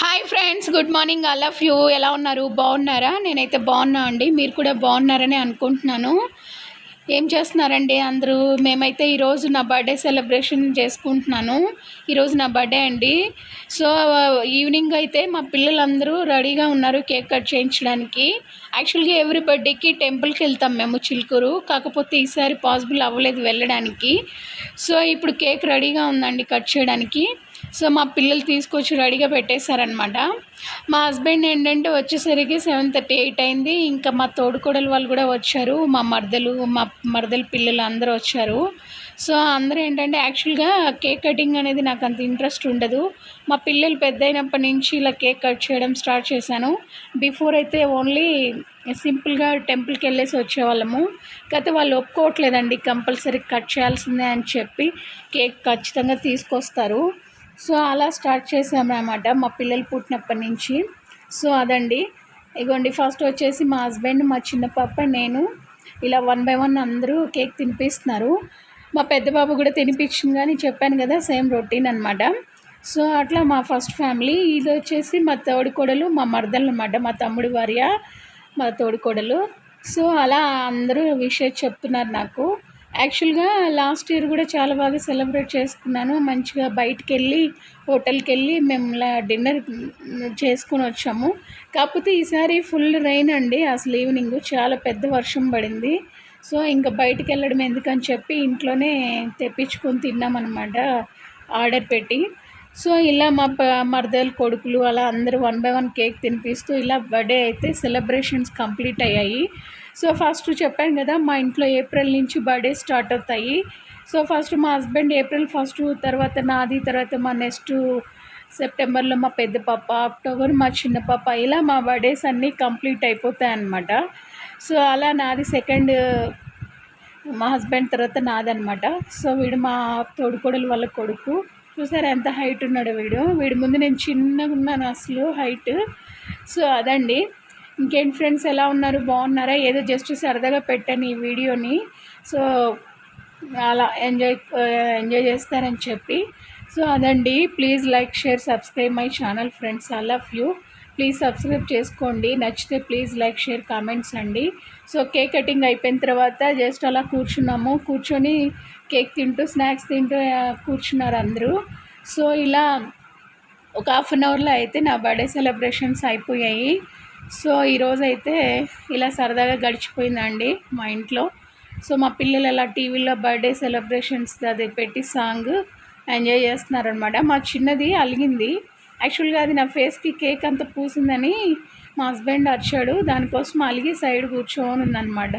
Hi friends good morning all of you ఎలా ఉన్నారు? బాగున్నారా? నేనైతే బాగున్నా అండి. మీరు కూడా బాగున్నారని అనుకుంటున్నాను. ఏం చేస్తున్నారండి అందరూ? మేమైతే ఈరోజు నా బర్త్డే సెలబ్రేషన్ చేసుకుంటున్నాను. ఈరోజు నా బర్త్డే అండి. సో ఈవినింగ్ అయితే మా పిల్లలందరూ రెడీగా ఉన్నారు కేక్ కట్ చేయించడానికి. యాక్చువల్గా ఎవ్రీ బర్త్డేకి టెంపుల్కి వెళ్తాం మేము చిలుకూరు. కాకపోతే ఈసారి పాసిబుల్ అవ్వలేదు వెళ్ళడానికి. సో ఇప్పుడు కేక్ రెడీగా ఉందండి కట్ చేయడానికి. సో మా పిల్లలు తీసుకొచ్చి రెడీగా పెట్టేశారనమాట మా హస్బెండ్ ఏంటంటే వచ్చేసరికి సెవెన్ థర్టీ ఎయిట్ అయింది. ఇంకా మా తోడుకోడలు వాళ్ళు కూడా వచ్చారు. మా మరదలు మా మరదల పిల్లలు అందరూ వచ్చారు. సో అందరూ ఏంటంటే యాక్చువల్గా కేక్ కటింగ్ అనేది నాకు అంత ఇంట్రెస్ట్ ఉండదు. మా పిల్లలు పెద్ద అయినప్పటి నుంచి ఇలా కేక్ కట్ చేయడం స్టార్ట్ చేశాను. బిఫోర్ అయితే ఓన్లీ సింపుల్గా టెంపుల్కి వెళ్ళేసి వచ్చేవాళ్ళము. కాకపోతే వాళ్ళు ఒప్పుకోవట్లేదండి కంపల్సరీ కట్ చేయాల్సిందే అని చెప్పి కేక్ ఖచ్చితంగా తీసుకొస్తారు. సో అలా స్టార్ట్ చేసామన్నమాట మా పిల్లలు పుట్టినప్పటి నుంచి. సో అదండి. ఇగోండి ఫస్ట్ వచ్చేసి మా హస్బెండ్ మా చిన్న పాప నేను ఇలా వన్ బై వన్ అందరూ కేక్ తినిపిస్తున్నారు. మా పెద్ద బాబు కూడా తినిపించింది కానీ చెప్పాను కదా సేమ్ రొటీన్ అనమాట సో అట్లా మా ఫస్ట్ ఫ్యామిలీ ఇది వచ్చేసి మా తోడుకోడలు మా మరదలు అనమాట మా తమ్ముడు భార్య మా తోడుకోడలు సో అలా అందరూ విషయం చెప్తున్నారు నాకు. యాక్చువల్గా లాస్ట్ ఇయర్ కూడా చాలా బాగా సెలబ్రేట్ చేసుకున్నాను. మంచిగా బయటికి వెళ్ళి హోటల్కి వెళ్ళి మేము డిన్నర్ చేసుకొని వచ్చాము. కాకపోతే ఈసారి ఫుల్ రైన్ అండి. అసలు ఈవినింగ్ చాలా పెద్ద వర్షం పడింది. సో ఇంకా బయటికి వెళ్ళడం ఎందుకని చెప్పి ఇంట్లోనే తెప్పించుకొని తిన్నామన్నమాట ఆర్డర్ పెట్టి. సో ఇలా మా మరదలు కొడుకులు అలా అందరూ వన్ బై వన్ కేక్ తినిపిస్తూ ఇలా బర్త్డే అయితే సెలబ్రేషన్స్ కంప్లీట్ అయ్యాయి. సో ఫస్ట్ చెప్పాను కదా మా ఇంట్లో ఏప్రిల్ నుంచి బర్త్డే స్టార్ట్ అవుతాయి. సో ఫస్ట్ మా హస్బెండ్ ఏప్రిల్ ఫస్ట్ తర్వాత నాది తర్వాత మా నెక్స్ట్ సెప్టెంబర్లో మా పెద్ద పాప అక్టోబర్ మా చిన్న పాప ఇలా మా బర్త్డేస్ అన్నీ కంప్లీట్ అయిపోతాయి అన్నమాట. సో అలా నాది సెకండ్ మా హస్బెండ్ తర్వాత నాదనమాట సో వీడు మా తోడుకోడలు వాళ్ళ కొడుకు. చూసారు ఎంత హైట్ ఉన్నాడు వీడు. వీడి ముందు నేను చిన్నగా ఉన్నాను అసలు హైట్. సో అదండి. ఇంకేంటి ఫ్రెండ్స్ ఎలా ఉన్నారు? బాగున్నారా? ఏదో జస్ట్ సరదాగా పెట్టాను ఈ వీడియోని. సో అలా ఎంజాయ్ ఎంజాయ్ చేస్తారని చెప్పి. సో అదండి. Please like share subscribe my channel friends I love you please subscribe చేసుకోండి. నచ్చితే ప్లీజ్ లైక్ షేర్ కామెంట్స్ అండి. సో కేక్ కటింగ్ అయిపోయిన తర్వాత జస్ట్ అలా కూర్చున్నాము. కూర్చొని కేక్ తింటూ స్నాక్స్ తింటూ కూర్చున్నారు అందరూ. సో ఇలా ఒక హాఫ్ అన్ అవర్లో అయితే నా బర్త్డే సెలబ్రేషన్స్ అయిపోయాయి. సో ఈరోజు అయితే ఇలా సరదాగా గడిచిపోయిందండి మా ఇంట్లో. సో మా పిల్లలు అలా టీవీలో బర్త్డే సెలబ్రేషన్స్ అది పెట్టి సాంగ్ ఎంజాయ్ చేస్తున్నారనమాట. మా చిన్నది అలిగింది. యాక్చువల్గా అది నా ఫేస్కి కేక్ అంత పూసిందని మా హస్బెండ్ అరిచాడు. దానికోసం అలిగి సైడ్ కూర్చోని ఉందన్నమాట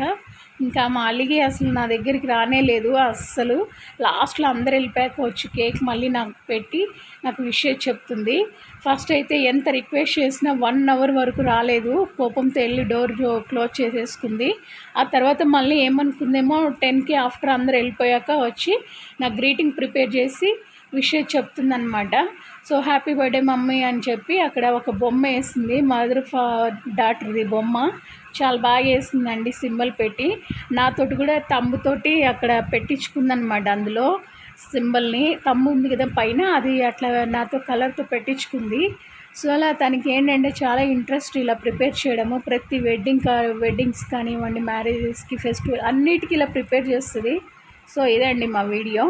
ఇంకా మా అసలు నా దగ్గరికి రానే లేదు. అస్సలు లాస్ట్లో అందరు వెళ్ళిపోయాక వచ్చి కేక్ మళ్ళీ నాకు పెట్టి నాకు విషయం చెప్తుంది. ఫస్ట్ అయితే ఎంత రిక్వెస్ట్ చేసినా వన్ అవర్ వరకు రాలేదు. కోపంతో వెళ్ళి డోర్ క్లోజ్ చేసేసుకుంది. ఆ తర్వాత మళ్ళీ ఏమనుకుందేమో టెన్కి ఆఫ్టర్ అందరు వెళ్ళిపోయాక వచ్చి నాకు గ్రీటింగ్ ప్రిపేర్ చేసి విషయం చెప్తుందనమాట సో హ్యాపీ బర్త్డే మమ్మీ అని చెప్పి అక్కడ ఒక బొమ్మ వేసింది. మదర్ ఫా డాటర్ది బొమ్మ. చాలా బాగా వేసిందండి సింబల్ పెట్టి. నాతోటి కూడా తమ్ముతోటి అక్కడ పెట్టించుకుందనమాట అందులో సింబల్ని. తమ్ము ఉంది కదా పైన అది అట్లా నాతో కలర్తో పెట్టించుకుంది. సో అలా తనకి ఏంటంటే చాలా ఇంట్రెస్ట్ ఇలా ప్రిపేర్ చేయడము. ప్రతి వెడ్డింగ్ కా వెడ్డింగ్స్ కానివ్వండి మ్యారేజెస్కి ఫెస్టివల్ అన్నిటికీ ఇలా ప్రిపేర్ చేస్తుంది. సో ఇదండి మా వీడియో.